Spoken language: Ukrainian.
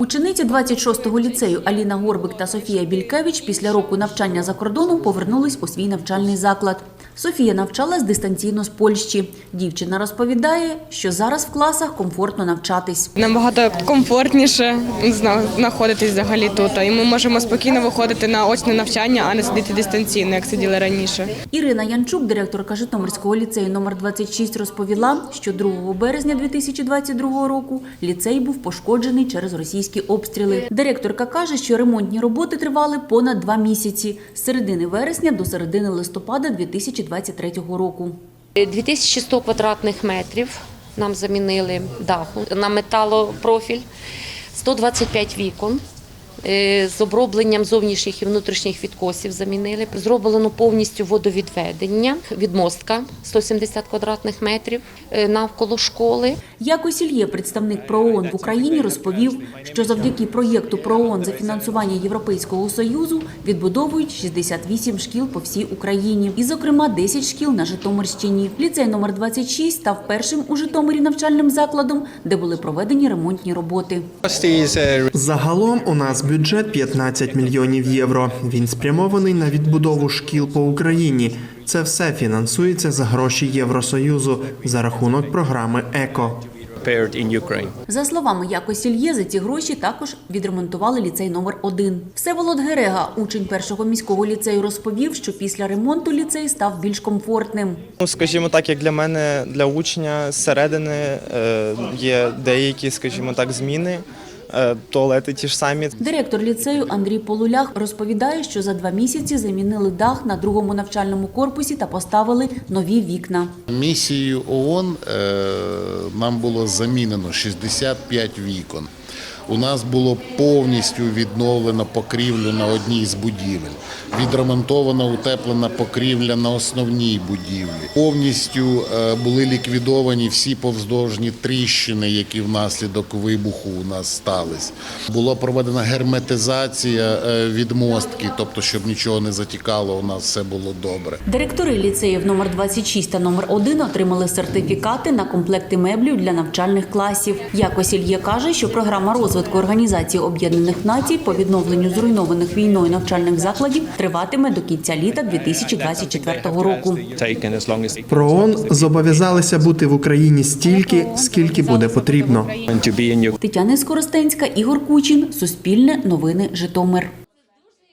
Учениці 26-го ліцею Аліна Горбик та Софія Бількевич після року навчання за кордоном повернулись у свій навчальний заклад. Софія навчалась дистанційно з Польщі. Дівчина розповідає, що зараз в класах комфортно навчатись. Набагато комфортніше знаходитись взагалі тут. І ми можемо спокійно виходити на очне навчання, а не сидіти дистанційно, як сиділи раніше. Ірина Янчук, директорка Житомирського ліцею номер 26, розповіла, що 2 березня 2022 року ліцей був пошкоджений через російські обстріли. Директорка каже, що ремонтні роботи тривали понад два місяці з середини вересня до середини листопада 2023 року. 2100 квадратних метрів нам замінили даху на металопрофіль, 125 вікон. Е, З обробленням зовнішніх і внутрішніх відкосів замінили. Зроблено повністю водовідведення, відмостка 170 квадратних метрів е, навколо школи. Якось Ільє, представник ПРООН в Україні, розповів, що завдяки проєкту ПРООН за фінансування Європейського Союзу відбудовують 68 шкіл по всій Україні, і, зокрема, 10 шкіл на Житомирщині. Ліцей номер 26 став першим у Житомирі навчальним закладом, де були проведені ремонтні роботи. Загалом у нас бюджет 15 мільйонів євро. Він спрямований на відбудову шкіл по Україні. Це все фінансується за гроші Євросоюзу за рахунок програми ЕКО. За словами Якось Ільє, за ці гроші також відремонтували ліцей номер 1 Всеволод Герега, учень першого міського ліцею, розповів, що після ремонту ліцей став більш комфортним. Ну, скажімо так, як для мене, для учня зсередини е, є деякі, скажімо так, зміни. Е, туалети ті ж самі. Директор ліцею Андрій Полулях розповідає, що за два місяці замінили дах на другому навчальному корпусі та поставили нові вікна. Місією ООН е, нам було замінено 65 вікон. У нас було повністю відновлено покрівлю на одній з будівель, відремонтована утеплена покрівля на основній будівлі. Повністю е, були ліквідовані всі повздовжні тріщини, які внаслідок вибуху у нас стались. Була проведена герметизація е, відмостки, тобто, щоб нічого не затікало, у нас все було добре. Директори ліцеїв номер 26 та номер 1 отримали сертифікати на комплекти меблів для навчальних класів. Якось Ільє каже, що програма розвитку Організації Об'єднаних Націй по відновленню зруйнованих війною навчальних закладів триватиме до кінця літа 2024 року. ПРООН зобов'язалися бути в Україні стільки, скільки буде потрібно. Тетяна Скоростенська, Ігор Кучин, Суспільне, Новини Житомир.